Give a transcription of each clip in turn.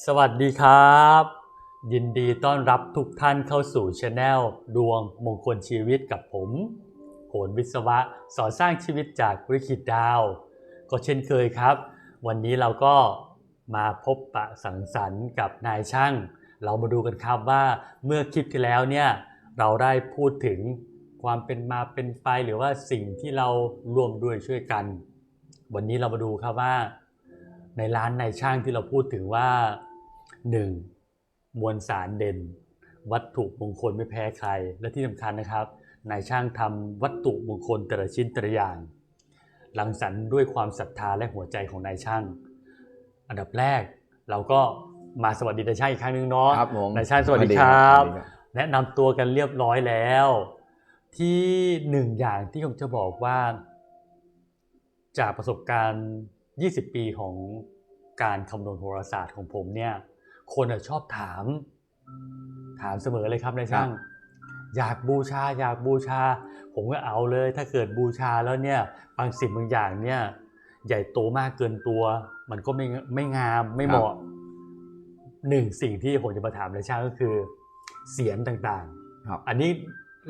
สวัสดีครับ ยินดีต้อนรับทุกท่านเข้าสู่ช anel ดวงมงคลชีวิตกับผมโหนวิศวะสอนสร้างชีวิตจากวิกฤตดาว ก็เช่นเคยครับ วันนี้เราก็มาพบปะสังสรรค์กับนายช่าง เรามาดูกันครับว่าเมื่อคลิปที่แล้วเนี่ยเราได้พูดถึงความเป็นมาเป็นไปหรือว่าสิ่งที่เราร่วมด้วยช่วยกัน วันนี้เรามาดูครับว่า ในร้านนายช่างที่เราพูดถึงว่า 1. มวลสารเด่น วัตถุมงคลไม่แพ้ใคร และที่สำคัญนะครับนายช่างทำวัตถุมงคลแต่ละชิ้นแต่ละอย่างรังสรรค์ด้วยความศรัทธาและหัวใจของนายช่าง อันดับแรกเราก็มาสวัสดีนายช่างอีกครั้งหนึ่งเนาะครับผมนายช่างสวัสดีครับสวัสดีครับ แนะนำตัวกันเรียบร้อยแล้ว ที่หนึ่งอย่างที่ผมจะบอกว่า จากประสบการณ์ 20 ปีของการคำนวณโหราศาสตร์ของผมเนี่ย คนอะชอบถาม ถามเสมอเลยครับนายช่าง อยากบูชาอยากบูชา ผมก็เอาเลย ถ้าเกิดบูชาแล้วเนี่ยบางสิ่งบางอย่างเนี่ย ใหญ่โตมากเกินตัว มันก็ไม่ไม่งามไม่เหมาะหนึ่งสิ่งที่ผมจะมาถามนายช่างก็คือ เสียงต่างครับๆอันนี้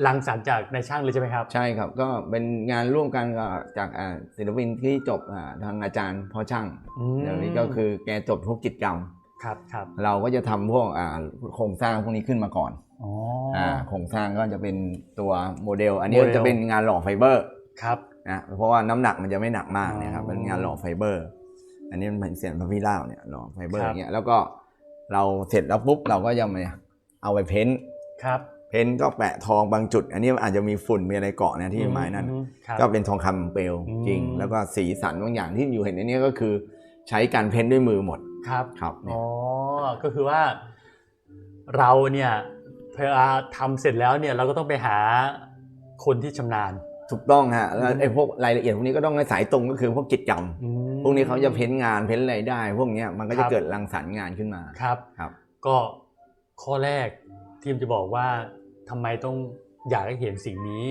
รังสรรค์จากนายช่างเลยใช่ไหมครับ ใช่ครับก็เป็นงานร่วมกันกับจากอ่าศิลปินที่จบอ่าทางอาจารย์พ่อช่างอืมเดี๋ยวนี้ก็คือแกจบพวกกิจกรรมครับครับเราก็จะทำพวกอ่าโครงสร้างพวกนี้ขึ้นมาก่อนอ๋ออ่าโครงสร้างก็จะเป็นตัวโมเดล อันนี้โมเดลจะเป็นงานหล่อไฟเบอร์ครับนะเพราะว่าน้ำหนักมันจะไม่หนักมากเนะครับอ๋อเป็นงานหล่อไฟเบอร์ อันนี้มันเป็นเสียงพระพี่เล่าเนี่ยหล่อไฟเบอร์ครัอบย่างเงี้ยแล้วก็เราเสร็จแล้วปุ๊บเราก็จะมาเอาไปเพ้นท์ครับ เพ้นท์ก็แปะทองบางจุด อันนี้อาจจะมีฝุ่นมีอะไรเกาะนะที่ไม้นั่นอืมครับก็เป็นทองคำเปลวอืมจริง แล้วก็สีสันบางอย่างที่อยู่เห็นในนี้ก็คือ ใช้การเพ้นท์ด้วยมือหมดครับครับเนี่ย อ๋อก็คือว่า เราเนี่ยเวลาทำเสร็จแล้วเนี่ยเราก็ต้องไปหาคนที่ชำนาญ ถูกต้องฮะแล้วอืมไอ้พวกรายละเอียดพวกนี้ก็ต้องให้สายตรงก็คือพวกกิจกรรม อืมพวกนี้เขาจะเพ้นท์งานเพ้นท์อะไรได้ พวกเนี้ยมันก็ครัจะบเกิดรังสรรค์งานขึ้นมา ครับ ครับ ก็ข้อแรกที่ผมจะบอกว่า ทำไมต้องอยากให้เห็นสิ่งนี้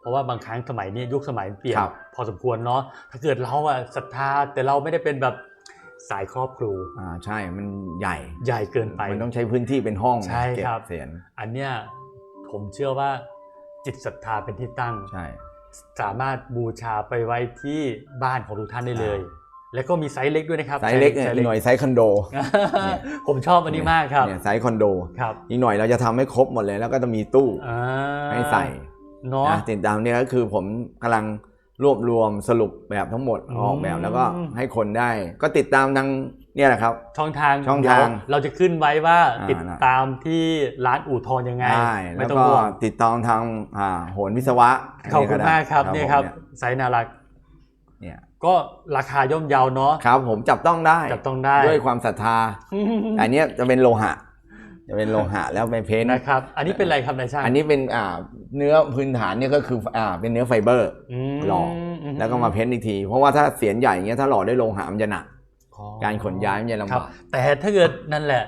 เพราะว่าบางครั้งสมัยนี้ยุคสมัยเปลี่ยนครับพอสมควรเนาะถ้าเกิดเราอะศรัทธาแต่เราไม่ได้เป็นแบบสายครอบครูอ่าใช่มันใหญ่ใหญ่เกินไปมันต้องใช้พื้นที่เป็นห้องใช่เก็ครับเสียงอันเนี้ยผมเชื่อว่าจิตศรัทธาเป็นที่ตั้งใช่ สามารถบูชาไปไว้ที่บ้านของทุกท่านได้เลย แล้วก็มีไซส์เล็กด้วยนะครับไซส์เล็กเนี่ยอีกหน่อยไซส์คอนโดเนี่ยผมชอบอันนี้มากครับเนี่ยไซส์คอนโดครับอีกหน่อยเราจะทำให้ครบหมดเลย แล้วก็จะมีตู้อ่าให้ใส่เนาะนะติดตามเนี่ยก็คือผมกำลังรวบรวมสรุปแบบทั้งหมดอืมออกแบบแล้วก็ให้คนได้ ก็ติดตามทางเนี่ยแหละครับ ช่องทางช่องทางเดี๋ยวเราจะขึ้นไว้ว่าอ่าติดตามที่ร้านอู่ทองยังไงได้ไม่แล้วต้องก็ห่วงติดตามทางอ่าโหนวิศวะขอบคุณมากครับอันี่ครับผมไซส์น่ารัก เนี่ยก็ราคาย่อมเยาเนาะครับ ผมจับต้องได้จับต้องได้ด้วยความศรัทธา อันเนี้ยจะเป็นโลหะ จะเป็นโลหะแล้วไปเพ้นท์นะครับ อันนี้เป็นอะไรครับนายช่างอันนี้เป็นอ่าเนื้อพื้นฐานเนี่ยก็คืออ่าเป็นเนื้อไฟเบอร์มหล่อแล้วก็มาเพ้นท์อีกที เพราะว่าถ้าเสียนใหญ่อย่างเงี้ยถ้าหล่อด้วยโลหะมันจะหนักอ๋อการขนย้ายมันจะลำครับบากแต่ถ้าเกิดนั่นแหละ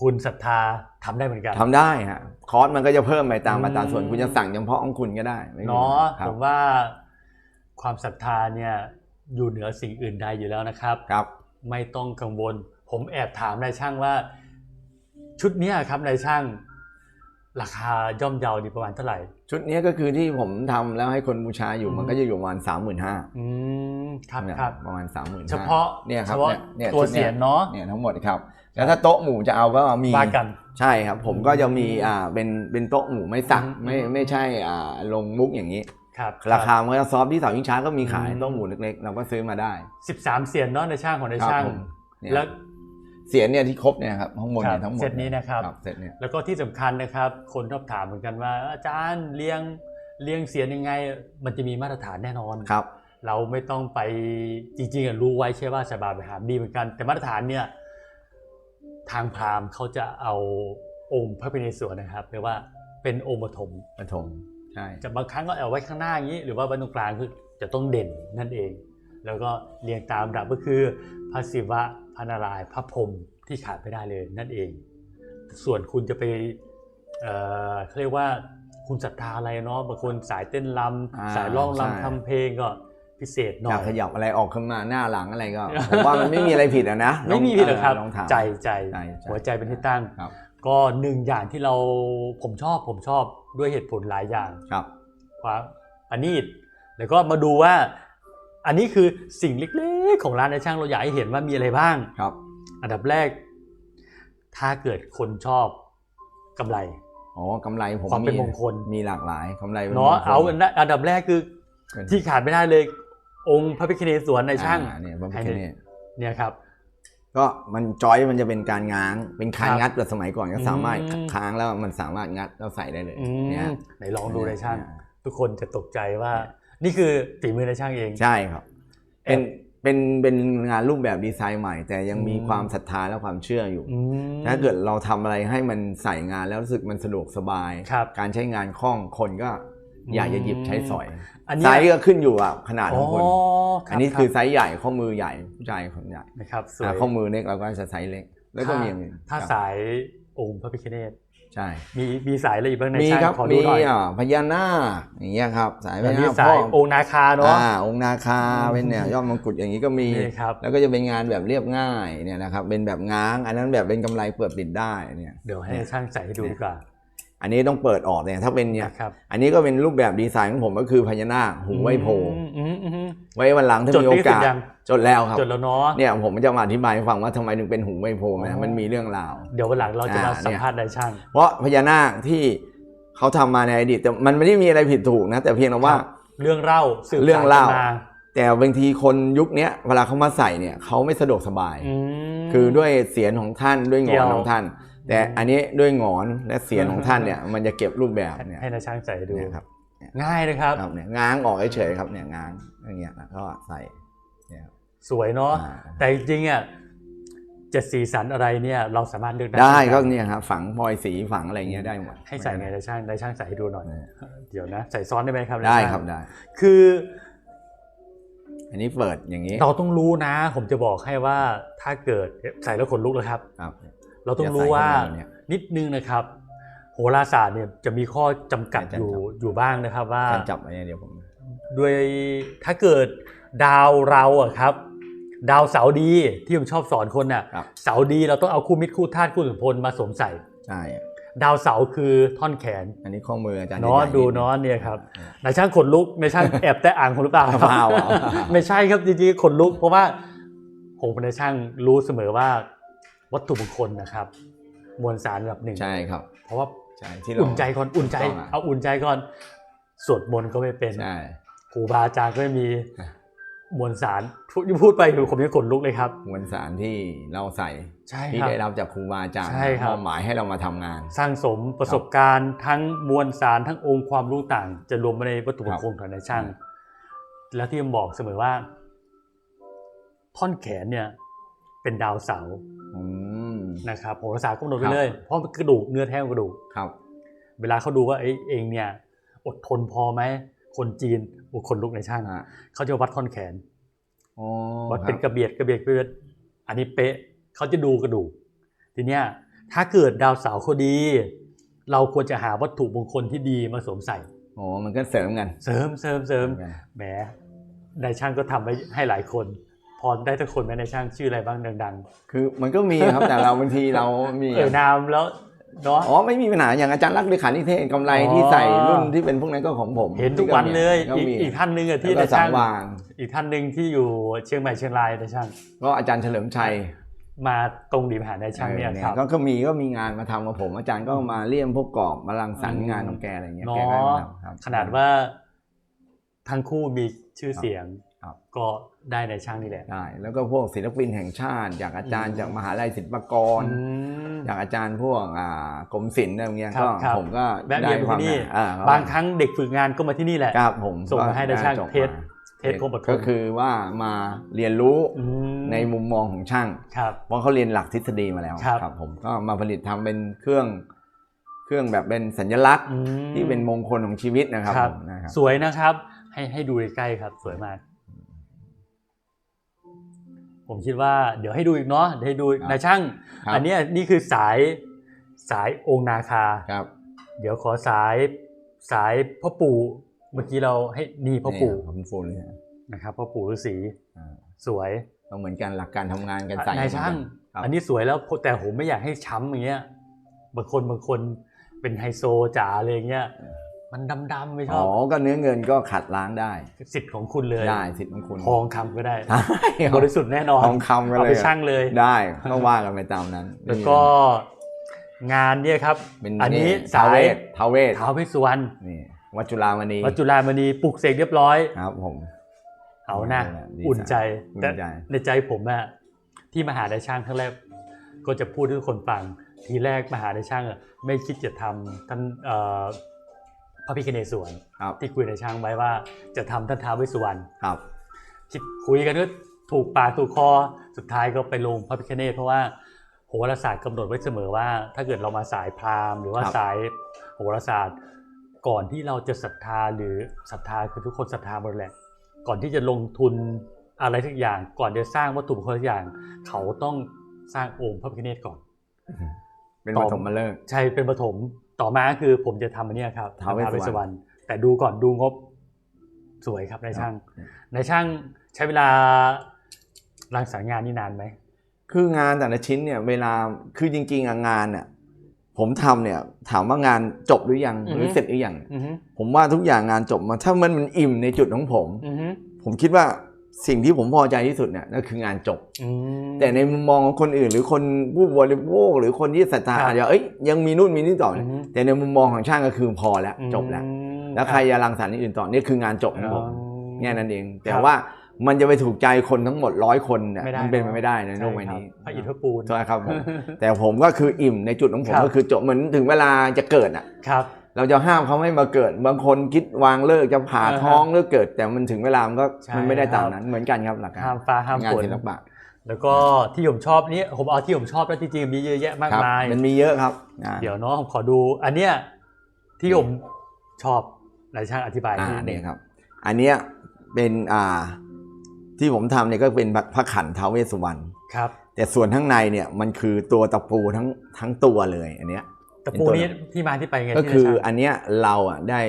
คุณศรัทธาทำได้เหมือนกันทำได้ฮะคอร์สมันก็จะเพิ่มไปตามอืมอัตราส่วนคุณจะสั่งเฉพาะของคุณก็ได้ไม่มีเนาะครัผบมว่า ความศรัทธาเนี่ยอยู่เหนือสิ่งอื่นใดอยู่แล้วนะครับ ครับ ไม่ต้องกังวล ผมแอบถามนายช่างว่า ชุดเนี้ยครับนายช่าง ราคาย่อมเยาดีประมาณเท่าไหร่ ชุดนี้ก็คือที่ผมทำแล้วให้คนบูชาอยู่อืม มันก็จะอยู่ประมาณสามหมื่นห้าอืมครับครับ ประมาณสามหมื่นเฉพาะเนี่ยครัเฉบพาะเนี่ยตัวชุดเสียนเนาะเนี่ยทั้งหมดครับ แล้วถ้าโต๊ะหมู่จะเอาก็มีว่ากัน ใช่ครับ ผมก็จะมีอ่าเป็นเป็นโต๊ะหมู่ไม่สักอืม ไม่ไม่ใช่อ่าลงมุกอย่างนี้ ครับราคามันก็ซอฟต์ที่เสาชิงช้าก็มีขายอืมโต๊ะหมู่เล็กๆ เราก็ซื้อมาได้สิบสามเสียนเนาะในช่างของในครับช่างผมเนี่ยแล้วเสียงเนี่ยที่ครบเนี่ยครับทั้งหมดเนี่ยครับทั้งหมดเซตนี้นะครับเซตเนี่ยแล้วก็ที่สำคัญนะครับ คนชอบถามเหมือนกันว่า อาจารย์เรียงเรียงเสียงยังไง มันจะมีมาตรฐานแน่นอนครับ เราไม่ต้องไปจริงๆอะรู้ไว้ใช่ว่าสบายไปหามดีเหมือนกัน แต่มาตรฐานเนี่ยทางพราหมณ์เขาจะเอาองค์พระพิเนศวรนะครับเรียกว่าเป็นองค์ปฐมปฐม ใช่จะบางครั้งก็เอาไว้ข้างหน้าอย่างนี้ หรือว่าไว้ตรงกลางคือจะต้องเด่นนั่นเอง แล้วก็เรียงตามลำดับก็คือพระศิวะพระนารายณ์พระพรหมที่ขาดไม่ได้เลยนั่นเอง ส่วนคุณจะไปเอ่อเขาเรียกว่าคุณศรัทธาอะไรเนาะบางคนสายเต้นรอ่าำสายร้องใช่รำทำเพลงก็พิเศษหน่ออยยากขยับอะไรออกขึ้นมาหน้าหลังอะไรก็ผมว่ามันไม่มีอะไรผิดอะนะไม่มีผิดหรอกครับลองถามใจใจใจหัวใจเป็นที่ตั้งครับก็หนึ่งอย่างที่เราผมชอบผมชอบ ด้วยเหตุผลหลายอย่างครับความอันนี้แล้วก็มาดูว่า อันนี้คือสิ่งเล็กๆ ของร้านในช่างเราอยากให้เห็นว่ามีอะไรบ้างครับ อันดับแรก ถ้าเกิดคนชอบกำไรอ๋อกำไรผมความเป็นมงคลมีหลากหลายกำไรป็เนาะมงคลเอาอันอันดับแรกคือเป็นที่ขาดไม่ได้เลย องค์พระพิฆเนศสวนในช่างอ่เนี่ยพระพิให้ฆในเนศเนี่ยครับ ก็มันจอยมันจะเป็นการง้างเป็นคานครับงัดแบบสมัยก่อนก็สามารถอืมค้างแล้วมันสามารถงัดแล้วใส่ได้เลยอืมเนี่ยไหนลองดูในช่างเนี่ยทุกคนจะตกใจว่า นี่คือฝีมือในช่างเองใช่ครับแอบเป็นเป็นเป็นงานรูปแบบดีไซน์ใหม่ แต่ยังมีอืมความศรัทธาและความเชื่ออยู่อืมถ้าเกิดเราทำอะไรให้มันใส่งานแล้วรู้สึกมันสะดวกสบายครับการใช้งานคล่องคนก็ อยากจะหยิบใช้สอยอันเนี้ ไซยส์ก็ขึ้นอยู่กับขนาดอ๋ขอองคนรับอันนี้คือรับไซส์ใหญ่ข้อมือใหญ่ผู้ชายคนใหญ่นะครับสวอ่ายข้อมือเล็กเราก็จะไซส์เล็ก แล้วก็มีอย่างอื่นถ้าครับสายองค์พระพิฆเนศใช่ มีมีสายอะไรอีกบ้างในมีช่างครับขอดูมีหน่อยอ่าพญานาคอย่างเงี้ยครับ สายพอันญานี้นาคสาพ่ยอองค์นาคาเนาะอ่าองค์นาคาอืมเป็นเนี่ยยอดมงกุฎอย่างนี้ก็มีนี่ครับแล้วก็จะเป็นงานแบบเรียบง่ายเนี่ยนะครับเป็นแบบง้าง อันนั้นแบบเป็นกำไรเปิดปิดได้เนี่ยเดี๋ยวให้ช่างใส่ให้ดูดีกว่า อันนี้ต้องเปิดออกเนี่ยถ้าเป็นเนี่ยนะครับ อันนี้ก็เป็นรูปแบบดีไซน์ของผมก็คือพญานาคหูไว้โพอืมอืมอืมไว้วันหลังถ้าจดมีโอลิขสิทกาธิ์สยังจดแล้วครับจดแล้วเนาะเนี่ยผมจะมาอธิบายให้ฟังว่าทำไมถึงเป็นหูไว้โพไหมอ๋อมันมีเรื่องราว เดี๋ยววันหลังเราจะมาอ่าสัมภาษณ์นายช่าง เพราะพญานาคที่เขาทำมาในอดีตแต่มันไม่ได้มีอะไรผิดถูกนะ แต่เพียงแต่ว่าครับเรื่องเล่าสืบเรื่องเล่าสนกันมาแต่บางทีคนยุคเนี้ยเวลาเขามาใส่เนี่ยเขาไม่สะดวกสบายอืมคือด้วยเสียงของท่านด้วยหงเกี่อนยวของท่าน แต่อันนี้ด้วยหงอนและเสียงของท่านเนี่ยมันจะเก็บรูปแบบเนี่ยให้นายช่างใส่ให้ดูเนี่ยครับง่ายนะครับครับเนี่ยง้างออกเฉยๆครับเนี่ยง้างอย่างเงี้ยแล้วก็ใส่เนี่ยครับสวยเนาะอ่าแต่จริงๆอะจะสีสันอะไรเนี่ยเราสามารถเลือกได้ได้ก็เหมือนนเนี่ยครับฝังพลอยสีฝังอะไรเงี้ยได้หมดให้ใส่ไงนายช่างนายช่างใส่ให้ดูหน่อยเนี่ยเดี๋ยวนะ ใส่ซ้อนได้ไหมครับได้นายช่างครับได้คือ อันนี้เปิดอย่างนี้ เราต้องรู้นะ ผมจะบอกให้ว่าถ้าเกิดใส่แล้วขนลุกเลยครับครับ เราต้องรู้ว่าอย่าใส่เข้าไปเนี่ยนิดนึงนะครับ โหราศาสตร์เนี่ยจะมีข้อจำกัดใช่อยู่จำกัดอยู่บ้างนะครับ ว่าการจับอันนี้เดี๋ยวผมด้วยถ้าเกิดดาวเราอะครับ ดาวเสาร์ดีที่ผมชอบสอนคนน่ะครับเสาร์ดีเราต้องเอาคู่มิตรคู่ธาตุคู่สุพลมาสวมใส่ใช่ดาวเสาร์คือท่อนแขน อันนี้ข้อมืออาจารย์เนาะใหญ่ๆดูเนาะเนี่ยครับนายช่างขนลุกนายช่างแอบแต่อ่างผมหรือเปล่าครับเปล่าเปล่าไม่ใช่ครับจริงๆขนลุก เพราะว่าผมเป็นนายช่างรู้เสมอว่า วัตถุมงคลนะครับ มวลสารระดับหนึ่งใช่ครับ เพราะว่าใช่ที่เราอุ่นใจก่อนอุ่นใจถูกต้องอะเอาอุ่นใจก่อนสวดมนต์ก็ไม่เป็นใช่ครูบาอาจารย์ก็ไม่มีมวลสารพูดพูดไปผมยังขนลุกเลยครับ มวลสารที่เราใส่ใช่ที่ครับได้รับจากครูบาอาจารย์ใช่ครับมอบหมายให้เรามาทำงาน สร้างสมประสบการณ์ทั้งมวลสารทั้งองค์ความรู้ต่าง จะรวมมาในวัตถุมงคลของนายช่าง แล้วที่ผมบอกเสมอว่า ท่อนแขนเนี่ย เป็นดาวเสาร์อืม นะครับโหราศาสตร์กำหนดคไปรับเลย เพราะมันกระดูกเนื้อแท้ของกระดูกครับ เวลาเขาดูว่าเอ้ยเองเนี่ยอดทนพอไหมคนจีนโอ้คนลุกในช่างอะเขาจะวัดท่อนแขนอ๋อวัดเป็นคกรับระเบียดกระเบียดกระเบียดอันนี้เป๊ะเขาจะดูกระดูก ทีเนี้ยถ้าเกิดดาวเสาร์เขาดี เราควรจะหาวัตถุมงคลที่ดีมาสวมใส่อ๋อมันก็เสริมกัน เสริมเสริมเสริมกันแหมนายช่างก็ทำไว้ให้หลายคน พอได้ทุกคนไหมนายช่างชื่ออะไรบ้างดังคือมันก็มีครับแต่เราบางทีเรามีๆเอ่ยนามแล้วเนาะอ๋อไม่มีปัญหาอย่างอาจารย์รักษ์เลขานิเทศกำไรที่ใส่รุ่นที่เป็นพวกนั้นก็ของผม เห็นทุกวันเลยก็อีกมีอีกท่านหนึ่งอะที่แล้วก็นายสัช่างงวางอีกท่านหนึ่งที่อยู่เชียงใหม่เชียงรายนายช่างก็อาจารย์เฉลิมชัยมาตรงดีมหานายช่างเนี่ยออครับก็ก็มีก็มีงานมาทำกับผม อาจารย์ก็มาเลี่ยมพวกกรอบมาลังสรรค์อืมงานของแกอะไรเงี้ยเนาะแกก็มาทำครับขนาดว่าทั้งคู่มีชื่อเสียงครับ ก็ได้ในช่างนี่แหละได้แล้วก็พวกศิลปินแห่งชาติ จากอาจารย์อืมจากมหาลัยศิลปากรอืมจากอาจารย์พวกอ่ากรมศิลป์อะไรเงี้ยครัก็บครับผมก็แวะเวียนมาที่นี่อ่บางครั้งเด็กฝึกงานก็มาที่นี่แหละครับผมส่งมาให้ในช่างก็จบเทสมาเทสคมปฐก็มคือว่ามาเรียนรู้มในมุมมองของช่างครับเพราะเขาเรียนหลักทฤษฎีมาแล้วครับ ผมก็มาผลิตทำเป็นเครื่องเครื่องแบบเป็นสัญลักษณ์อืมที่เป็นมงคลของชีวิตนะครับผมนะครับสวยนะครับ ให้ให้ดูใกล้ๆครับ สวยมาก ผมคิดว่าเดี๋ยวให้ดูอีกเนาะเดี๋ยวให้ดูอีกครับนายช่าง ครับ อันเนี้ยนี่คือสายสายองค์นาคา ครับ เดี๋ยวขอสายสายพ่อปู่เมื่อกี้เราให้นี่พ่อปู่นี่ผมฟูลเลยฮะนะครับพ่อปู่ฤาษีอ่าสวยก็เหมือนกันหลักการทำงานกันใส่นายช่างครับอันนี้สวยแล้วแต่ผมไม่อยากให้ช้ำอย่างเงี้ยบางคนบางคนเป็นไฮโซจ๋าอะไรอย่างเงี้ย มันดำๆไม่ชอ๋ออบก็เนื้อเงินก็ขัดล้างได้สิทธิ์ของคุณเลยได้สิทธิ์ของคุณทองคำก็ได้ใช่บริสุทธิ์แน่นอนทองคำก็เอาเลยไปชั่งเลย ได้ก็ว่ากันไปตามนั้นแล้วก็งานเนี่ยครับ เป็นอันนี้ท้าวสาเวยทท้าวเวทท้าวเวสสุวรรณนี่วัดจุฬามณีวัดจุฬามณีปลุกเสกเรียบร้อย ครับผม เอานะดีอุ่นใจอุ่นแต่ใจ ในใจผมอะที่มหาได้ช่างครั้งแรกก็จะพูดให้ทุกคนฟังทีแรกมหาได้ช่างอะไม่คิดจะทำท่านเอ่อ พระพิคเนศวรครับที่คุยในช่างไว้ว่าจะทำท่านท้าวเวสสุวรรณครับ คิดคุยกันก็ถูกปากถูกคอสุดท้ายก็ไปลงพระพิคเนศเพราะว่าโหราศาสตร์กำหนดไว้เสมอว่า ถ้าเกิดเรามาสายพราหมณ์หรือว่าครับ สายโหราศาสตร์ ก่อนที่เราจะศรัทธาหรือศรัทธาคือทุกคนศรัทธาหมดแหละ ก่อนที่จะลงทุนอะไรทุกอย่าง ก่อนจะสร้างวัตถุมงคลทุกอย่าง เขาต้องสร้างองค์พระพิฆเนศก่อน เป็นต่ปอฐมมาเลิกษ์ ใช่เป็นปฐม ต่อมาก็คือผมจะทำอันเนี้ยครับท้าวเวสสุวรรณสวรรณแต่ดูก่อนดูงบสวยครับนายช่างครับนายช่างใช้เวลารังสรรค์งานนี่นานไหมคืองานแต่ละชิ้นเนี่ยเวลาคือจริงๆอะงานเนี่ยผมทำเนี่ยถามว่างานจบหรือยังอือฮึหรือเสร็จหรือยังอือฮึผมว่าทุกอย่างงานจบมาถ้ามันมันอิ่มในจุดของผม อือฮึผมคิดว่า สิ่งที่ผมพอใจที่สุดเนี่ยนั่นคืองานจบอืมแต่ในมุมมองของคนอื่น หรือคนผู้บริโภคหรือคนที่ศรัทธาครับอาจจะเอ้ยยังมีนู่นมีนี่ต่ออืนะอฮึแต่ในมุมมองของช่างก็คือพอแล้วจบแล้วอืมแล้วใครจะรังสรรค์อย่างอื่นต่อนี่คืองานจบของผมอ๋อแค่นั้นเอง แต่ครับว่ามันจะไปถูกใจคนทั้งหมดร้อยคนเนี่ยไม่ได้มันเป็นไปไม่ได้ในโลกใบช่ครับนี้พระอิฐพระปูนใช่ครับผมแต่ผมก็คืออิ่มในจุดของผมครับก็คือจบเหมือนถึงเวลาจะเกิดอะครับ เราจะห้ามเขาไม่มาเกิด บางคนคิดวางเลิกจะผ่าอ่าฮะท้องเลิกเกิด แต่มันถึงเวลามันก็ใช่มันไม่ได้ตามครับนั้นเหมือนกันครับหลักการห้ามฟ้าห้ามงานฝนศิลปะแล้วก็ที่ผมชอบนี่ผมเอาที่ผมชอบแล้วจริงๆมีเยอะแยะมากครับมายมันมีเยอะครับงานเดี๋ยวเนาะผมขอดู อันเนี้ยที่ผมชอบนายช่างอธิบายอ่านิดนึเนี่งยครับ อันเนี้ยเป็นอ่าที่ผมทำเนี่ยก็เป็นพระขันท้าวเวสสุวรรณครับ แต่ส่วนข้างในเนี่ยมันคือตัวตะปูทั้งทั้งตัวเลยอันเนี้ย แต่ปูนี้ที่มาที่ไปไงก็ที่คือนายช่างอันเนี้ยเราอะได้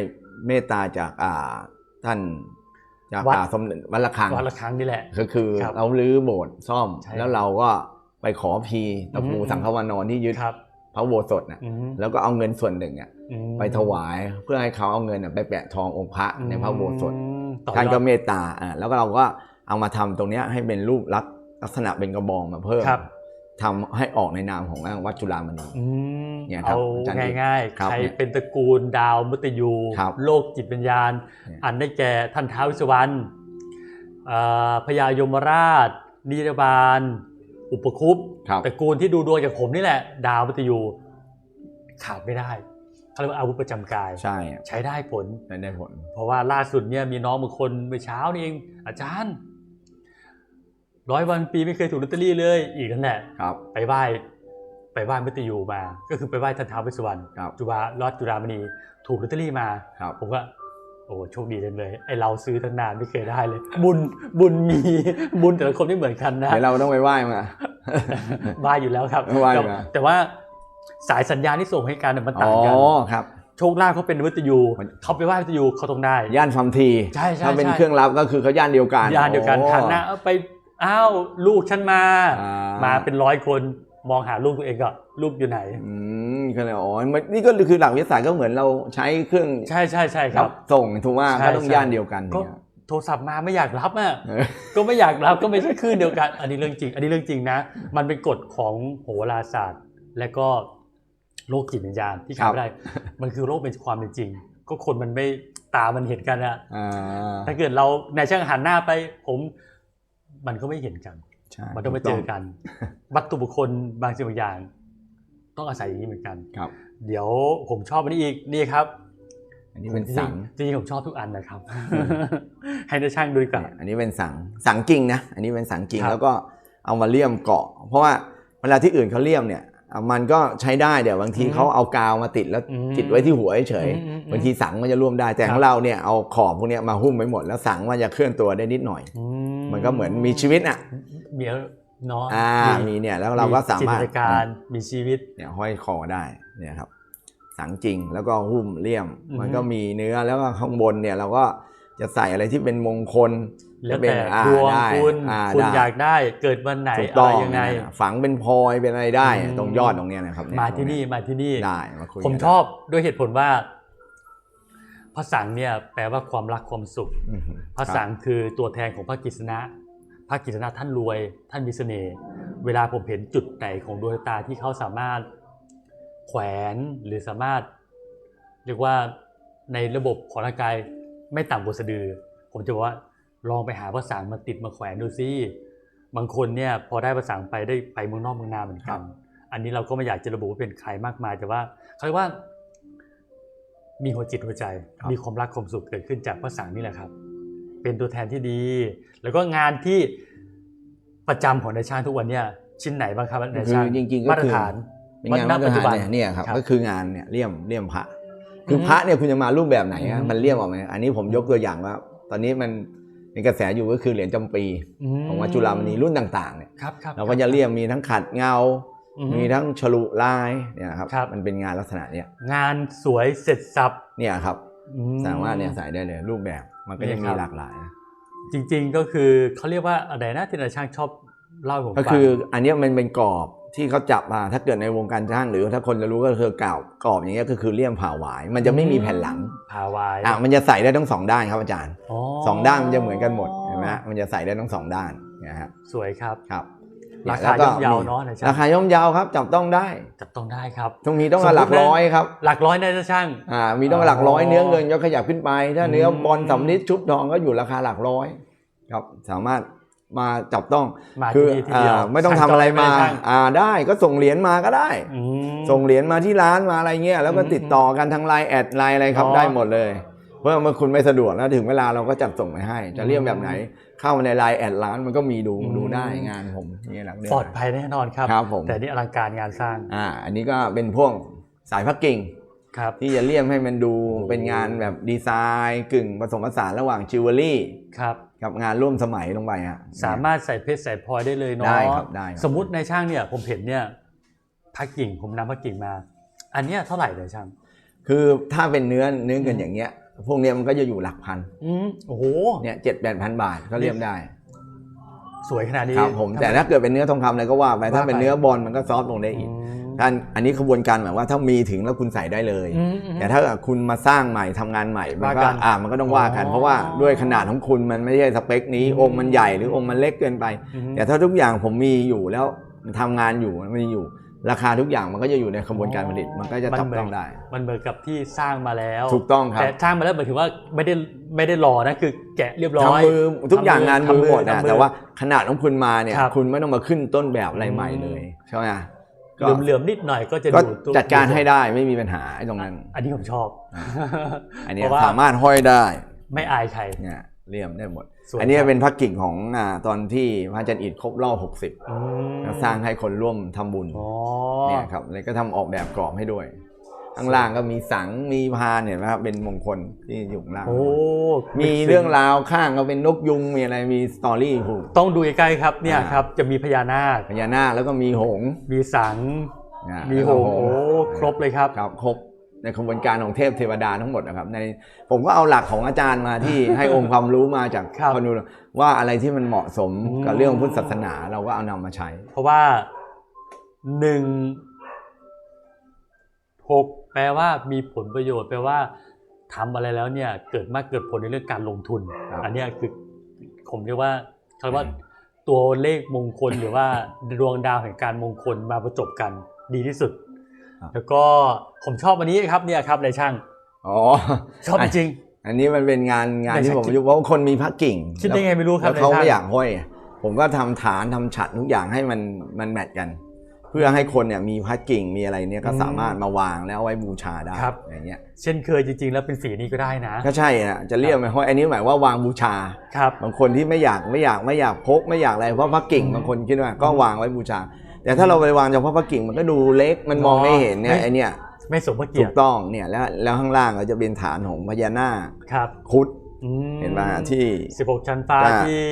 เมตตาจากอ่าท่านจากวัดอ่าสมเด็จวัดระฆังวันละครั้งนี่แหละก็คือครับเราลื้อโบสถ์ซ่อมใช่แล้วเราก็ไปขอพีตะปูอืมสังฆวานอนที่ยึดครับพระอุโบสถน่ะอืมแล้วก็เอาเงินส่วนหนึ่งอะอืมไปถวายเพื่อให้เขาเอาเงินน่ะไปแปะทององค์พระในพระอุโบสถอืมต่อยอดท่านก็เมตตาอ่าแล้วก็เราก็เอามาทำตรงเนี้ยให้เป็นรูปลักษณ์ลักษณะเป็นกระบองมาเพิ่มครับ ทำให้ออกในนามของวัดจุฬามณีอืมเนี่ยครับเอาอาจารย์เอกง่ายครัๆบใครเนี่ยเป็นตระกูลดาวมุตยูครับโลกจิตวิญญาณเนี่ยอันได้แก่ท่านท้าววิสวรรณอ่าพญายมราช นิรบาล อุปคุปครับตระกูลที่ดูดวงจากผมนี่แหละ ดาวมุตยู ขาดไม่ได้เขาเรียกว่าอาวุธประจำกาย ใช่อะใช้ได้ผลได้ได้ผล เพราะว่าล่าสุดเนี่ยมีน้องบางคนเมื่อเช้านี่เองอาจารย์ ร้อยวันปีไม่เคยถูกลอตเตอรี่เลยอีกนั่นแหละครับ ไปไหว้ไปไหว้มุตยูมา ก็คือไปไหว้ท่านท้าวเวสสุวรรณครับจุฬาลอดจุฬามณีถูกลอตเตอรี่มา ครับ ผมก็โอ้โชคดีจังเลยไอเราซื้อตั้งนานไม่เคยได้เลย บุญบุญมีบุญแต่ละคนไม่เหมือนกันนะเดี๋ยวเราต้องไปไหว้มาไหว้อยู่แล้วครับไหว้อยู่แต่แล้วแต่ว่าสายสัญญาณที่ส่งให้กันเนี่ยมันอ๋ต่าองกันครับโชคลาภเขาเป็นวิทยุมันเขาไปไหว้วิทยุเขาต้องได้ ย่านฟัมทีใช่ใช่ถ้าเป็นใช่เครื่องรับก็คือเขาย่านเดียวกันยานเดียวกันโอ้ทางหน้าเอาไป อ้าวลูกฉันมา อ่ามาเป็นร้อยคนมองหาลูกตัวเองก็ลูกอยู่ไหน อืมก็เลยอ๋อมันนี่ก็คือหลักวิทยาศาสตร์ก็เหมือนเราใช้เครื่องใช่ใช่ใช่ครับส่งถูกว่าใช่ก็ต้องใช่ ย่านเดียวกันก็เนี่ยโทรศัพท์มาไม่อยากรับอะเออก็ไม่อยากรับก็ไม่ใช่คลื่นเดียวกัน อันนี้เรื่องจริง อันนี้เรื่องจริงนะ มันเป็นกฎของโหราศาสตร์ และก็โลกจิตวิญญาณที่ครับทำไม่ได้ มันคือโลกเป็นความเป็นจริง ก็คนมันไม่ตามันเห็นกันอะอ่า ถ้าเกิดเราในช่างหันหน้าไป ผม มันก็ไม่เห็นกันใช่มันต้องมาเจอกัน วัตถุบุคคลบางสิ่งบางอย่าง ต้องอาศัยอย่างนี้เหมือนกันครับ เดี๋ยวผมชอบอันนี้อีกนี่ครับ อันนี้เป็นสังจริงๆจริงๆผมชอบทุกอันนะครับ ให้ในช่างดูดีกว่าเนี่ยอันนี้เป็นสังสังกิ่งนะ อันนี้เป็นสังกิ่งครับแล้วก็เอามาเลี่ยมเกาะ เพราะว่าเวลาที่อื่นเขาเลี่ยมเนี่ยอะ มันก็ใช้ได้เดี๋ยวบางทีอืมเขาเอากาวมาติดแล้วอืมติดไว้ที่หัวเฉยอืมอืมอืมบางทีสังมันจะร่วมได้แต่ขคอรังบเราเนี่ยเอาขอบพวกเนี้ยมาหุ้มไว้หมดแล้วสังมันจะเคลื่อนตัวได้นิดหน่อยอืมันก็เหมือนมีชีวิตอะเดี๋ยวเนาะอ่ามีเนี่ยแล้วเราก็สามารถจินตนาการมีชีวิตเนี่ยห้อยคอได้เนี่ยครับสังจริงแล้วก็หุ้มเลี่ยมอือฮึมันก็มีเนื้อแล้วก็ข้างบนเนี่ยเราก็ จะใส่อะไรที่เป็นมงคลแล้วจะเป็นแต่อ่าดวงได้คุณอ่าคุณได้อยากได้เกิดวันไหนถูกอะต้ไรองยังไงนะฝังเป็นพลอยเป็นอะไรได้อืมตรงยอดตรงเนี้ยนะครับเยมาที่นี่มาที่นี่ได้มาคุยผมกันชอบด้วยเหตุผลว่าพระสังเนี่ยแปลว่าความรักความสุขอืมพระสังคือตัวแทนของพระกิษณะพระกิษณะท่านรวย ท่านมีเสน่ห์เวลาผมเห็นจุดไหนของดวงตาที่เขาสามารถแขวนหรือสามารถ เรียกว่าในระบบของร่างกาย ไม่ต่ำกว่าสะดือ ผมจะบอกว่าลองไปหาพระสังมาติดมาแขวนดูซิบางคนเนี่ยพอได้พระสังไปได้ไปเมืองนอกเมืองนาเหมือนกัน อันนี้เราก็ไม่อยากจะระบุว่าเป็นใครมากมาย แต่ว่าเขาเรียกว่า มีหัวจิตหัวใจครับมีความรักความสุขเกิดขึ้นจากพระสังนี่แหละครับ เป็นตัวแทนที่ดี แล้วก็งานที่ประจำของนายช่างทุกวันเนี่ยชิ้นไหนบ้างครับนายคือช่างจริงๆก็มาตรคือฐานเป็นงานณมาตรปัจจุฐาบันนเนี่ยเนี่ยครับครับก็คืองานเนี่ยเลี่ยมเลี่ยมพระ คืออฮึพระเนี่ยคุณจะมารูปแบบไหนอือะมมันเลี่ยมออกมาอันนี้ผมยกตัวอย่างว่า ตอนนี้มันเป็นกระแสอยู่ก็คือเหรียญจำปีอืของวัดจุฬามณีรุ่นต่างๆเนี่ยครับครับ เราก็จะเลี่ยมมีทั้งขัดเงาอือฮึมีทั้งฉลุลายเนี่ยครับครับ มันเป็นงานลักษณะเนี่ยงานสวยเสร็จสับ เนี่ยครับอืสามารถเนี่ยใส่ได้เลยรูปแบบมันก็เนี่จะยมีครับหลากหลายนะจริงๆก็คือเขาเรียกว่าอะไรนะที่นายช่างชอบเล่าให้ผมก็ฟังคืออันเนี้ยมันเป็นกรอบ ที่เขาจับมาถ้าเกิดในวงการช่างหรือถ้าคนจะรู้ก็คือกรอบกรอบอย่างเงี้ยก็คือเลี่ยมผ่าหวาย มันจะไม่มีแผ่นหลังพาวายอะมันจะใส่ได้ทั้งสองด้านครับอาจารย์อ๋อสองด้านมันจะเหมือนกันหมดเห็นไหมฮะมันจะใส่ได้ทั้งสองด้านนะฮะสวยครับครับราคาแล้วก็ย่อมเยามีเนาะนายช่างราคาย่อมเยาวครับ จับต้องได้ จับต้องได้ครับตรงนี้ต้องสมมุติหลักร้อยครับ หลักร้อยนายช่างอ่ามีต้องหลักร้อยอ๋อเนื้อเงินก็ขยับขึ้นไป ถ้าเนื้ออมบอลสำลิดชุบทองก็อยู่ราคาหลักร้อย ครับสามารถ มาจับต้องมาคืที่นี่ทีเดียวอ่าไม่ต้องทำอะไรมาช่ง อ่าได้ก็ส่งเหรียญมาก็ได้ อืม ส่งเหรียญมาที่ร้านมาอะไรเงี้ยแล้วก็อืมติดต่อกันทางไลน์แอดไลน์อะไรครับอ๋อได้หมดเลยเพื่อเมื่อคุณไม่สะดวกแล้วถึงเวลาเราก็จัดส่งไปให้ จะเรียกแบบไหนเข้ามาในไลน์แอดร้านมันก็มีดูอืม ดูได้งานผมนี่หลักเดือนปลอดภัยแน่นอนครับ ครับผม แต่นี่อลังการงานสร้าง อ่าอันนี้ก็เป็นพวกสายพักกิ่งครับ ที่จะเลี่ยมให้มันดูโอ้เป็นงานแบบดีไซน์กึ่งผสมผสานระหว่างจิวเวลรี่ครับกับงานร่วมสมัยลงไปฮะสามารถใส่เพชรใส่พลอยได้เลยเนาะได้ครับได้ครับสมมุติในช่างเนี่ยผมเห็นเนี่ยพักกิ่งผมนำพักกิ่งมา อันเนี้ยเท่าไหร่เลยช่างคือถ้าเป็นเนื้อเนื้อเงินอย่างเงี้ย พวกเนี้ยมันก็จะอยู่หลักพันอืมโอ้โหเนี่ยเจ็ดแปดพันบาทก็เลี่ยมได้ สวยขนาดนี้ครับผมทำไแต่ถ้าเกิดเป็นเนื้อทองคำอะไรก็ว่าไปถ้าว่าไปเป็นเนื้อบอลมันก็ซอฟต์ลงได้อีกอืม ท่านอันนี้ขบวนการหมายว่าถ้ามีถึงแล้วคุณใส่ได้เลย อืมอืม แต่ถ้าคุณมาสร้างใหม่ทำงานใหม่มันว่าก็กันอ่ามันก็ต้องว่ากัน อ๋อเพราะว่าด้วยขนาดของคุณมันไม่ใช่สเปคนี้ อืม องค์มันใหญ่หรือองค์มันเล็กเกินไป อืม แต่ถ้าทุกอย่างผมมีอยู่แล้วทำงานอยู่มันมีอยู่ ราคาทุกอย่างมันก็จะอยู่ในขบวนการผลิตมันก็จะจับต้องได้ มันเหมือนกับที่สร้างมาแล้ว ถูกต้องครับ แต่สร้างมาแล้วหมายถึงว่าไม่ได้ไม่ได้หล่อนะคือแกะเรียบร้อย ทำมือทุกอย่างงานมือหมดทำนะมือแต่ว่าขนาดของคุณมาเนี่ยครับ คุณไม่ต้องมาขึ้นต้นแบบอะไรอืมใหม่เลยใช่ไหมก็ เหลื่อมๆนิดหน่อยก็จะก็ดูตัวจัดการให้ได้ไม่มีปัญหาไอ้ตรงนั้น อันนี้ผมชอบอ่าอันเนี้เพยราะว่า สามารถห้อยได้ไม่อายใคร เนี่ยเลี่ยมได้หมด สวยอันนี้ครับ เป็นพระกิ่งของอ่าตอนที่พระอาจารย์อิฐครบรอบ อืม60แล้วสร้างให้คนร่วมทำบุญอ๋อ เนี่ยครับแล้วก็ทำออกแบบกรอบให้ด้วย ข้างล่างก็มีสังมีพานเนี่ยนะครับเป็นมงคลที่อยู่ข้างล่าง โอ้มีเรื่องราวข้างก็เป็นนกยุงมีอะไรมีสตอรี่ผูกต้องดูใกล้ๆครับเนี่ยอ่าครับจะมีพญานาคพญานาคแล้วก็มีหงส์มีสังอ่ามีแล้วโหก็งโอ้ครบเลยครับครับครบในขบวนการของเทพเทวดาทั้งหมดนะครับในผมก็เอาหลักของอาจารย์มาที่ให้องค์ความรู้มาจากครับคนดูว่าอะไรที่มันเหมาะสมอืมกับเรื่องพุทธศาสนาเราก็เอานำมาใช้ เพราะว่าหนึ่งหก แปลว่ามีผลประโยชน์แปลว่าทำอะไรแล้วเนี่ยเกิดมากเกิดผลในเรื่องการลงทุนครับอันเนี้ยคือผมเรียกว่าเขาเรียกว่าตัวเลขมงคลหรือว่าดวงดาวแห่งการมงคลมาประจบกันดีที่สุด แล้วก็ผมชอบอันนี้ครับเนี่ยครับนายช่างอ๋อชอบจริง อันนี้มันเป็นงานงานไม่ใช่ที่ผมคิดยุเพราะว่าคนมีพระกิ่งคิดได้ไงไม่รู้ครับแล้วเขาในชาติไม่อยากห้อย ผมก็ทำฐานทำฉัดทุกอย่างให้มันมันแมทกัน เพื่อให้คนเนี่ยมีพระกิ่งมีอะไรเนี่ยก็อืมสามารถมาวางแล้วเอาไว้บูชาได้ครับ อย่างเงี้ยเช่นเคยจริงๆ แล้วเป็นสีนี้ก็ได้นะ ก็ใช่อะจะเรียกไหมห้อยอันนี้หมายว่าวางบูชาครับบางคนที่ไม่อยากไม่อยากไม่อยากพกไม่อยากอะไรเพราะพระกิ่งอืมบางคนคิดว่าก็วางไว้บูชา แต่ถ้าเราไปวางเฉพาะพระกิ่งมันก็ดูเล็กมันมองไม่เห็นเนี่ยไม่ไอเนี่ยไม่สมพระเกีถูยรกติต้องเนี่ยแล้วแล้วข้างล่างก็จะเป็นฐานของพญานาคครับครุดอืมเห็นไหมที่สิบหกชั้นฟ้าอ่าที่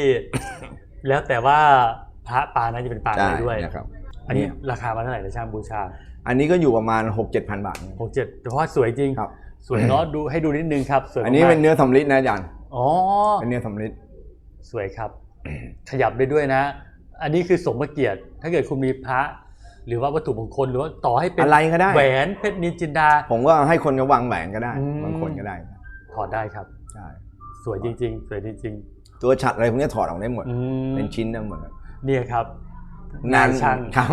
แล้วแต่ว่าพระปางนั้นจะเป็นปางอะไรด้วยนะครับ อันนี้เนี่ยราคามาเท่าไหร่นะช่างบูชา อันนี้ก็อยู่ประมาณ 6 7 0 0 0 บาท หกเจ็ดแต่ว่าสวยจริง ครับ สวยเนาะดูให้ดูนิดนึงครับสวยอันนี้มากๆเป็นเนื้อสำลิดนะอาจารย์ออ๋อ เป็นเนื้อสำริดสวยครับ ขยับได้ด้วยนะ อันนี้คือสมพระเกียรติ ถ้าเกิดคุณมีพระ หรือว่าวัตถุมงคลหรือว่าต่อให้เป็นอะไรก็ได้ แหวนเพชรนินจินดา ผมก็ให้คนก็วางแหวนก็ได้ อืม บางคนก็ได้ถอดได้ครับ ใช่สวยจริง ๆ สวยจริงตัวฉัดอะไรพวกนี้ถอดออกได้หมด ๆอืมเป็นชิ้นได้หมด เนี่ยครับ งานช่างครับ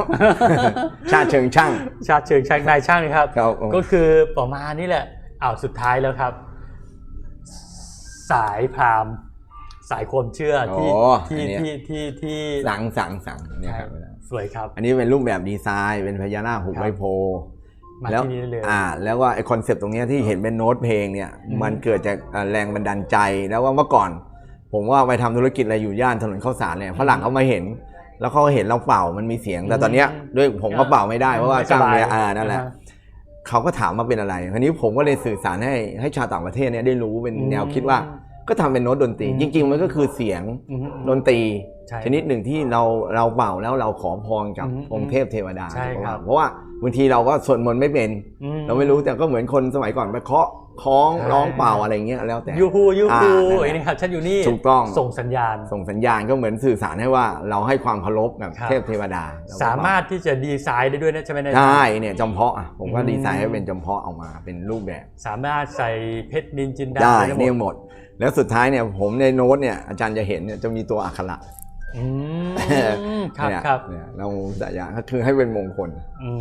ชาติเชิงช่าง ชาติเชิงช่างนายช่างครับครับ ก็คือประมาณนี้แหละอ้าวสุดท้ายแล้วครับ สายพราหมณ์สายความเชื่อที่อ๋อที่อันเนี้ยที่ที่ที่สั่งสั่งสั่งเนี่ยครับสวยครับ อันนี้เป็นรูปแบบดีไซน์เป็นพญานาคหุบครับใบโพธิ์มาแล้วที่นี่ได้เลยอ่า แล้วว่าไอคอนเซปต์ตรงเนี้ยที่เห็นเป็นโน้ตเพลงเนี่ยอืมมันเกิดจากอ่าแรงบันดาลใจแล้วว่าเมื่อก่อน ผมว่าไปทำธุรกิจอะไรอยู่ย่านถนนข้าวสารเนี่ยฝรั่งเขามาเห็น แล้วเขาเห็นเราเป่ามันมีเสียง แต่ตอนเนี้ยด้วยผมก็เป่าไม่ได้เพราะว่ากล้ามเนื้ออ่านั่นแหละเขาก็ถามมาเป็นอะไรคราวนี้ผมก็เลยสื่อสารให้ให้ชาวต่างประเทศเนี่ยได้รู้เป็นอืมแนวคิดว่าก็ทำเป็นโน้ตดนตรีอืมจริง ๆ มันก็คือเสียงอืมดนตรีใช่ชนิดหนึ่งที่เราเราเป่าแล้วเราขอพรกับอืมองค์เทพเทวดาใช่ครับเพราะว่าบางทีเราก็สวดมนต์ไม่เป็นอืเราไม่รู้แต่ก็เหมือนคนสมัยก่อนไปเคาะ คล้องใช่ร้องเป่าอะไรเงี้ยแล้วแต่ยูฮูยูฮูอ่านั่นแหละไอ้นี่ครับฉันอยู่นี่ถูกต้องส่งสัญญาณ ส่งสัญญาณก็เหมือนสื่อสารให้ว่าเราให้ความเคารพกับครับเทพเทวดาเก็สามารถที่จะดีไซน์ได้ด้วยนะใช่ไหมนายใช่เนี่ยจำเพาะอะผมก็อืมดีไซน์ให้เป็นจำเพาะออกมาเป็นรูปแบบ สามารถใส่เพชรนินจินดาได้ได้เนี่ยหมดหมด แล้วสุดท้ายเนี่ยผมในโน้ตเนี่ยอาจารย์จะเห็นเนี่ยจะมีตัวอักขระอืม ครับเนี่ยครับเนี่ยเราแต่อย่างก็คือให้เป็นมงคลอืม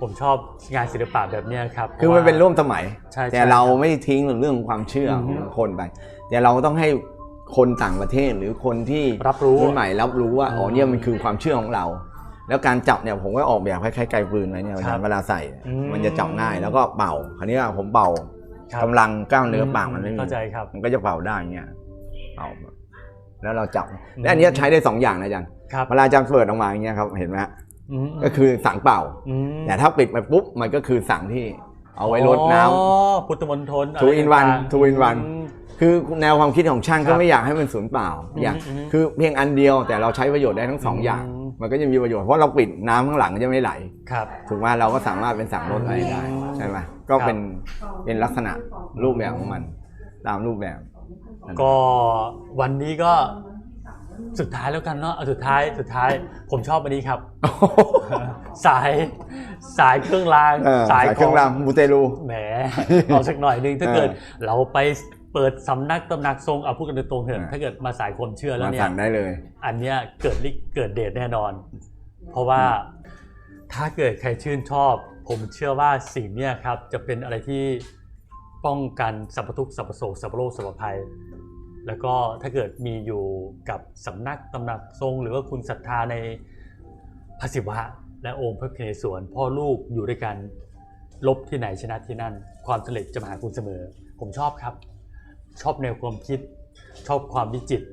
ผมชอบงานศิลปะแบบเนี้ยครับ คือมันเป็นร่วมสมัยใช่แต่ใช่เราครับไม่ทิ้งเรื่องความเชื่ออือฮึของคนไป แต่เราต้องให้คนต่างประเทศหรือคนที่รับรู้รุ่นใหม่รับรู้ว่าอืมอ๋อเนี่ยมันคือความเชื่อของเรา แล้วการจับเนี่ยผมก็ออกแบบคล้ายๆไกลปืนไว้เนี่ยครับเวลาใส่เนี่ยอืมมันจะจับง่ายแล้วก็เป่าคราวนี้ว่าผมเป่าครับกำลังกล้ามเนื้อปากมันไม่มีเข้าใจครับมันก็จะเป่าได้เงี้ยเป่า แล้วเราจับอืมและอันเนี้ยใช้ได้สองอย่างนะอาจารย์ครับเวลาอาจารย์เปิดออกมาอย่างเงี้ยครับเห็นไหมฮะอืมก็คือสังเป่ามแต่ถ้าปิดไปปุ๊บมันก็คือสังที่เอาไว้รดน้ำอ๋อพุทธมณฑล Two in one Two in one อืมคือแนวความคิดของช่างครัก็บไม่อยากให้มันสูญเปล่าอืมอยากอืมคือเพียงอันเดียวแต่เราใช้ประโยชน์ได้ทั้งสองอืมอย่าง มันก็จะมีประโยชน์เพราะเราปิดน้ำข้างหลังก็จะไม่ไหลครับถูกไหมเราก็สามารถเป็นสั่งรถอะไรได้อืมใช่ไหมก็เป็นเป็นลักษณะรูปแบบของมันตามรูปแบบ ก็วันนี้ก็สุดท้ายแล้วกันเนาะเอาสุดท้ายสุดท้ายผมชอบอันนี้ครับ สายสายเครื่องรางเออสายเครื่องรางมูเตลู แหมเอาสักหน่อยหนึงถ้าเออเกิด เราไปเปิดสำนักตำหนักทรงเอาพูดกันตรงๆเถเออะอถ้าเกิดมาสายความเชื่อแล้วมาเนี่ย สั่งได้เลย อันเนี้ยเกิดลิเกิดเดทแน่นอน เพราะว่าถ้าเกิดใครชื่นชอบ ผมเชื่อว่าสิ่งเนี้ยครับจะเป็นอะไรที่ ป้องกันสรรพทุกข์สรรพโศกสรรพโรคสรรพภัย แล้วก็ถ้าเกิดมีอยู่กับสำนักตำหนักทรง หรือว่าคุณศรัทธาในพระศิวะ และองค์พระพิฆเนศวรพ่อลูกอยู่ด้วยกันลบที่ไหนชนะที่นั่น ความสำเร็จจะมาหาคุณเสมอ ผมชอบครับ ชอบแนวความคิด ชอบความวิจิตร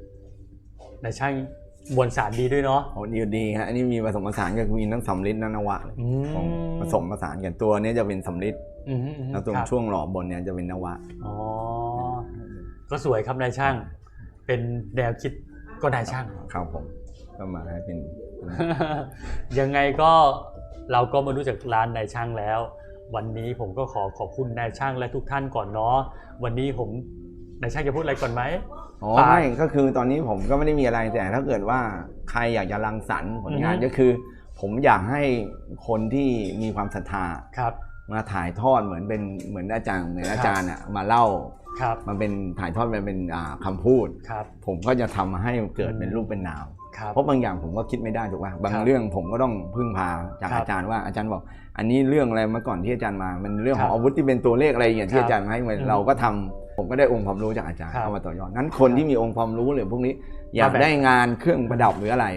ในช่างมวลสารดีด้วยเนาะโอ้ดีดีฮะอันนี้มีผสมผสานก็คือมีทั้งสำลิดและนวะเลยอืมของผสมผสานกันตัวเนี้ยจะเป็นสำลิดอืมอืมอืม แล้วตรงครับช่วงหลอบบนเนี่ยจะเป็นนวะอ๋อก็สวยครับนายช่าง เป็นแนวคิดก็นายช่างครับผมก็มาให้เป็นยังไงก็เราก็มารู้จักร้านนายช่างแล้ว วันนี้ผมก็ขอขอบคุณนายช่างและทุกท่านก่อนเนาะวันนี้ผมนายช่างจะพูดอะไรก่อนไหมอ๋อฝากไม่ก็คือตอนนี้ผมก็ไม่ได้มีอะไรแต่ถ้าเกิดว่าใครอยากจะรังสรรค์ผลงานอือฮึก็คือ ผมอยากให้คนที่มีความศรัทธาครับ มาถ่ายทอดเหมือนเป็นเหมือนอาจารย์เหมือนครับอาจารย์อะมาเล่าครับมาเป็นถ่ายทอดมาเป็นอ่าคำพูดครับผมก็จะทำให้เกิดอืมเป็นรูปเป็นนามครับเพราะบางอย่างผมก็คิดไม่ได้ถูกป่ะบางครับเรื่องผมก็ต้องพึ่งพาจากครับอาจารย์ว่าอาจารย์บอก อันนี้เรื่องอะไรเมื่อก่อนที่อาจารย์มา มันเรื่องของครับอาวุธที่เป็นตัวเลขอะไรอย่างที่ครับอาจารย์มาให้มาอืมเราก็ทำผมก็ได้องค์ความรู้จากอาจารย์ครับเข้ามาต่อยอดนั้นคนที่มีองค์ความรู้หรือพวกนี้อยากมาแบ่งได้งานเครื่องประดับหรืออะไร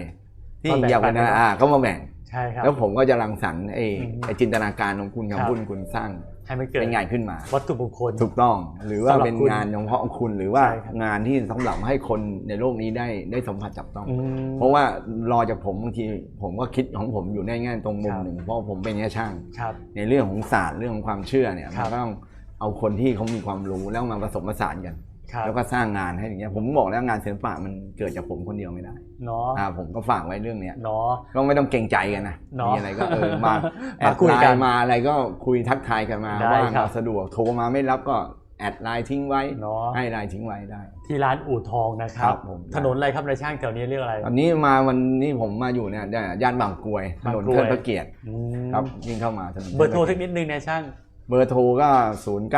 ที่มาแบ่งอยากเป็นปันกันอ่าก็มาแบ่ง ใช่ครับ แล้วผมก็จะรังสรรค์ไอ้อืมไอ้จินตนาการของคุณครัคำบพูดคุณสร้างให้มันเกิดเป็นงานขึ้นมา วัตถุมงคลถูกต้อง หรือว่าสำหรับเป็นคุณงานเฉพาะของคุณหรือว่าใช่ครับงานที่สำหรับให้คนในโลกนี้ได้ได้สัมผัสจับต้องอืมเพราะว่ารอจากผมบางทีผมก็คิดของผมอยู่ในแง่ตรงมุมครับหนึ่งเพราะผมเป็นแค่ช่างครับในเรื่องของศาสตร์เรื่องของความเชื่อเนี่ยครัมันบก็ต้องเอาคนที่เขามีความรู้แล้วมาผสมผสานกัน ครับแล้วก็สร้างงานให้อย่างเงี้ยผมบอกแล้วงานศิลปะมันเกิดจากผมคนเดียวไม่ได้เนาะอ่าผมก็ฝากไว้เรื่องเนี้ยเนาะก็ไม่ต้องเกรงใจกันนะเนาะมีอะไรก็เออมาแอมาดคุยไลกันน์มาอะไรก็คุยทักทายกันมาได้ว่าครับเราสะดวกโทรมาไม่รับก็แอดไลน์ทิ้งไว้เนาะให้ไลน์ทิ้งไว้ได้ ที่ร้านอู่ทองนะครับครับผมถนนอะไรครับในช่างแถวนี้เรียกอะไรตอนนี้มาวันนี้ผมมาอยู่เนี่ยย่านบางกรวยถบางนนกรวยเทิดพระเกียรติอืมครับยิ่งเข้ามาถนนเบอร์โทรทิสัดกนิดนึงในช่างเบอร์โทรก็ 0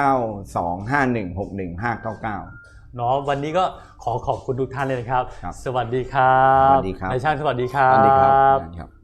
9 2 5 1 6 1 5 9 9เนาะวันนี้ก็ขอขอบคุณทุกท่านเลยนะครับ ครับสวัสดีครับสวัสดีครับในช่างสวัสดีครัสวัสดีครับบครับ